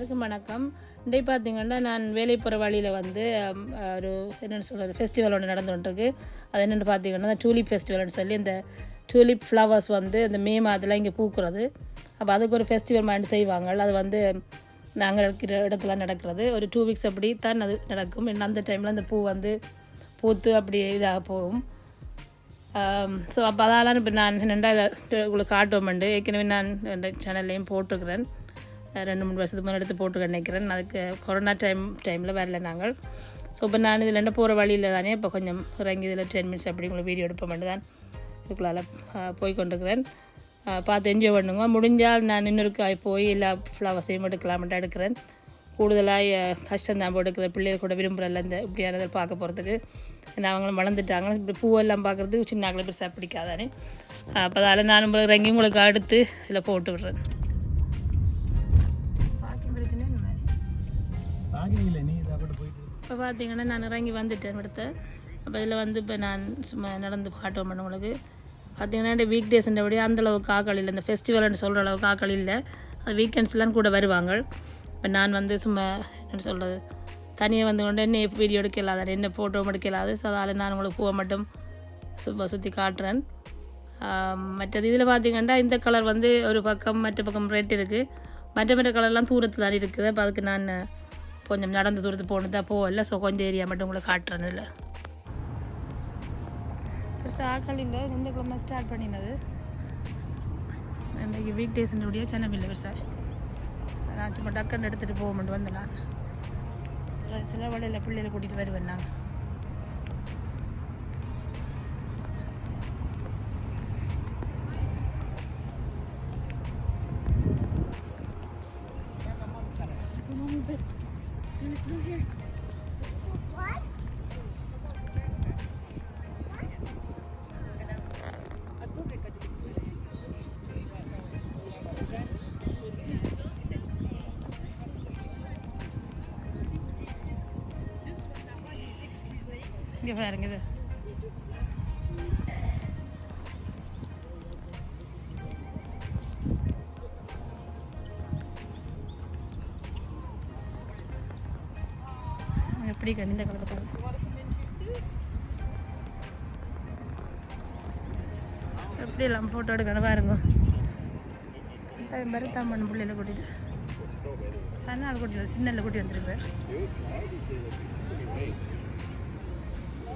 எல்லாருக்கும் வணக்கம். இன்றைக்கு பார்த்தீங்கன்னா நான் வேலை போகிற வழியில் வந்து ஒரு என்னென்னு சொல்கிறது ஃபெஸ்டிவல் ஒன்று நடந்துகிட்ருக்கு அது என்னென்னு பார்த்தீங்கன்னா டூலிப் ஃபெஸ்டிவல்னு சொல்லி இந்த டூலிப் ஃப்ளவர்ஸ் வந்து இந்த மே மாதத்தில் இங்கே பூக்கிறது. அப்போ அதுக்கு ஒரு ஃபெஸ்டிவல் மாதிரி செய்வாங்க. அது வந்து நாங்கள் இருக்கிற இடத்துல நடக்கிறது. ஒரு டூ வீக்ஸ் அப்படி தான் அது நடக்கும். அந்த டைமில் அந்த பூ வந்து பூத்து அப்படி இதாக போகும். ஸோ அப்போ அதெல்லாம் இப்போ நான் ரெண்டாவது உங்களுக்கு காட்டுவோம்ண்டு ஏற்கனவே நான் ரெண்டு சேனல்லையும் போட்டிருக்கிறேன். ரெண்டு மூணு வருஷத்துக்கு முன்னாடி எடுத்து போட்டு நினைக்கிறேன். அதுக்கு கொரோனா டைம் டைமில் வரல நாங்கள். ஸோ இப்போ நான் இதில் என்ன போகிற வழியில் தானே இப்போ கொஞ்சம் இறங்கி இதில் டென் மினிட்ஸ் அப்படி உங்களுக்கு வீடியோ எடுப்போம் தான் இதுக்குள்ளால் போய் கொண்டிருக்கிறேன். பார்த்து என்ஜாய் பண்ணுங்க. முடிஞ்சால் நான் இன்னொரு போய் எல்லா ஃப்ளவர்ஸையும் எடுக்கலாம்ட்டு எடுக்கிறேன். கூடுதலாக கஷ்டம் தான் எடுக்கிற பிள்ளைகள் கூட விரும்புகிறல்ல இந்த இப்படியானதை பார்க்க போகிறதுக்கு ஏன்னா அவங்களும் வளர்ந்துட்டாங்க. இப்படி பூவெல்லாம் பார்க்குறதுக்கு சின்ன ஆக்களை பெருசாக பிடிக்காதானே. அப்போ அதால் நான் உங்களுக்கு இறங்கி உங்களுக்கு அடுத்து இதில் போட்டு விடுறேன். இப்போ பார்த்தீங்கன்னா நான் இறங்கி வந்துட்டேன் அடுத்த. அப்போ இதில் வந்து இப்போ நான் சும்மா நடந்து காட்டுவோம் பண்ண உங்களுக்கு. பார்த்தீங்கன்னா இந்த வீக் டேஸ்ன்றபடி அந்தளவுக்கு ஆக்கள் இல்லை. இந்த ஃபெஸ்டிவல்னு சொல்கிற அளவுக்கு ஆக்கள் இல்லை. அது வீக்கெண்ட்ஸ்லாம் கூட வருவாங்க. இப்போ நான் வந்து சும்மா என்ன சொல்கிறது தனியாக வந்து கொண்டு என்ன வீடியோ எடுக்க இல்லாத என்ன ஃபோட்டோ எடுக்க இல்லாது ஸோ அதால் நான் உங்களுக்கு பூவை மட்டும் சும்மா சுற்றி காட்டுறேன். மற்றது இதில் பார்த்தீங்கன்னா இந்த கலர் வந்து ஒரு பக்கம் மற்ற பக்கம் ரெட் இருக்குது மற்ற மற்ற கலர்லாம் தூரத்தில் தான் இருக்குது. அப்போ அதுக்கு நான் கொஞ்சம் நடந்து தூரத்து போனதா போகல ஸோ கொஞ்சம் ஏரியா மட்டும் உங்களுக்கு ஆக்கள் இல்லை இந்த கிழமை ஸ்டார்ட் பண்ணினது இன்றைக்கி வீக் டேஸ்னுடைய சென்னை பெருசாக நான் சும்மா டக்குன்னு எடுத்துகிட்டு போக மட்டும் வந்தேன் நான். சில வழியில் பிள்ளைகளை கூட்டிகிட்டு வருவேன் நான். இங்கே பாருங்க இது. எப்படி கணிந்த கலக்கத்தில் எப்படி எல்லாம் ஃபோட்டோ எடுக்கணும் பாருங்க. பாரு பண்ண பிள்ளையில கூட்டிட்டு. அதனால் கூட்டிட்டு சின்னல கூட்டி வந்துருப்பேன்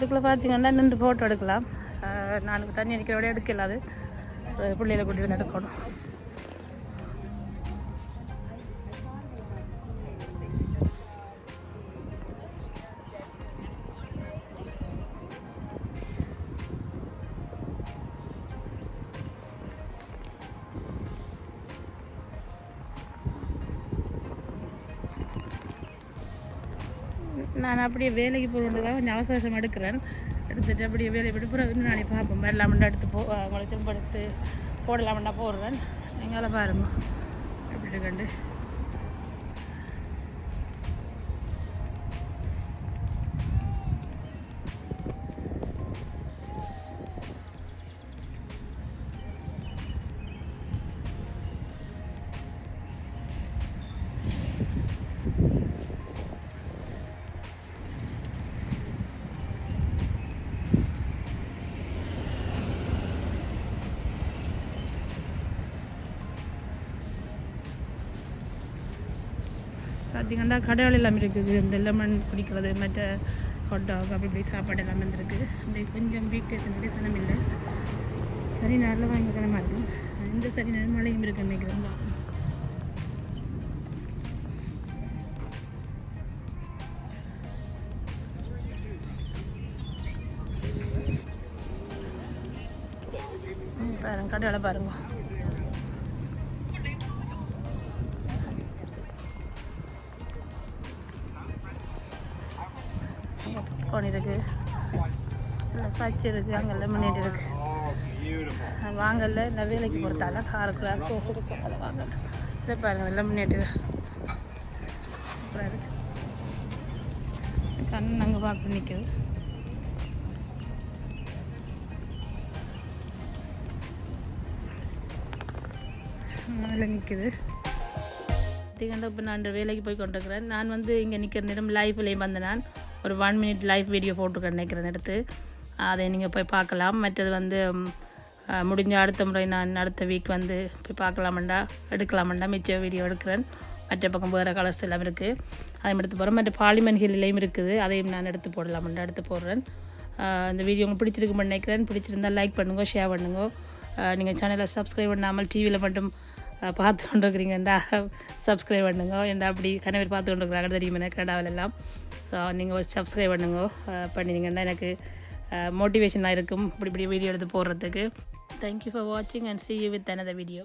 இதுக்குள்ளே பார்த்தீங்கன்னா நின்று ஃபோட்டோ எடுக்கலாம். நான் தண்ணி அடிக்கிறோட எடுக்கல அது. அஹ் பிள்ளைகளை கூட்டிட்டு எடுக்கணும். நான் அப்படியே வேலைக்கு போகிறதுக்காக கொஞ்சம் அவசர அவசரம் எடுக்கிறேன். எடுத்துட்டு அப்படியே வேலையை விட்டு பிறகு இன்னும் நானே பார்ப்போம் வரலாமண்டா எடுத்து போ உங்களுக்கு திரும்ப எடுத்து போடலாமண்டா போடுறேன். எங்களால் பாருங்க. எப்படி கண்டு. பார்த்தீங்கன்னா கடைகள் எல்லாம் இருக்குது. இந்த லெமன் குடிக்கிறது மற்ற ஹாட் டாக் அப்படி இப்படி சாப்பாடு எல்லாம் வந்துருக்கு இந்த கொஞ்சம் வீக் டேஸ் சனம் இல்லை. சரி நல்ல வாங்கிக்கிறமா கிழமா இருக்கும் இந்த சரி நேரம் மழையும் இருக்கு நினைக்கிறேன். தான் ம், பாருங்க கடையில் பாருங்க. கோன் இருக்கு. இல்லை இருக்குது அங்கெல்லாம் லெமனேட் இருக்கு. வாங்கல இந்த வேலைக்கு பொறுத்தால காருக்குள்ள கோஸ் இருக்கு அதை வாங்கல. இதை பாருங்க லெமனேட் அப்புறம் கண் அங்கே பார்க்க நிற்குது அதில் நிற்குது பார்த்தீங்கன்னா இப்போ நான் வேலைக்கு போய் கொண்டிருக்கிறேன். நான் வந்து இங்கே நிற்கிற நேரம் லைஃப்லேயும் வந்து நான் ஒரு ஒன் மினிட் லைவ் வீடியோ போட்டிருக்கேன் நினைக்கிறேன் எடுத்து அதை நீங்கள் போய் பார்க்கலாம். மற்றது வந்து முடிஞ்ச அடுத்த முறை நான் அடுத்த வீக் வந்து போய் பார்க்கலாமண்டா எடுக்கலாமண்டா. மிச்ச வீடியோ எடுக்கிறேன். மற்ற பக்கம் வேறு கலர்ஸ் எல்லாம் இருக்குது அதையும் எடுத்து போகிறேன் மற்ற பாலிமன் ஹில்லையும் இருக்குது. அதையும் நான் எடுத்து போடலாமண்டா எடுத்து போடுறேன். இந்த வீடியோ உங்களுக்கு பிடிச்சிருக்குன்னு நினைக்கிறேன். பிடிச்சிருந்தா லைக் பண்ணுங்க ஷேர் பண்ணுங்க. நீங்கள் சேனலை சப்ஸ்கிரைப் பண்ணாமல் டிவியில் மட்டும் பார்த்து கொண்டு இருக்கிறீங்கண்டா சப்ஸ்கிரைப் பண்ணுங்க. ஏன்டா அப்படி கனவர் பார்த்து கொண்டு இருக்கிறாங்க தெரியுமா எனக்கு கனடாவில் எல்லாம். ஸோ நீங்கள் சப்ஸ்கிரைப் பண்ணுங்க அஹ், பண்ணினீங்கன்னா எனக்கு மோட்டிவேஷனாக இருக்கும். இப்படி இப்படி வீடியோ எடுத்து போடுறதுக்கு. தேங்க்யூ ஃபார் வாட்சிங் and see you with another video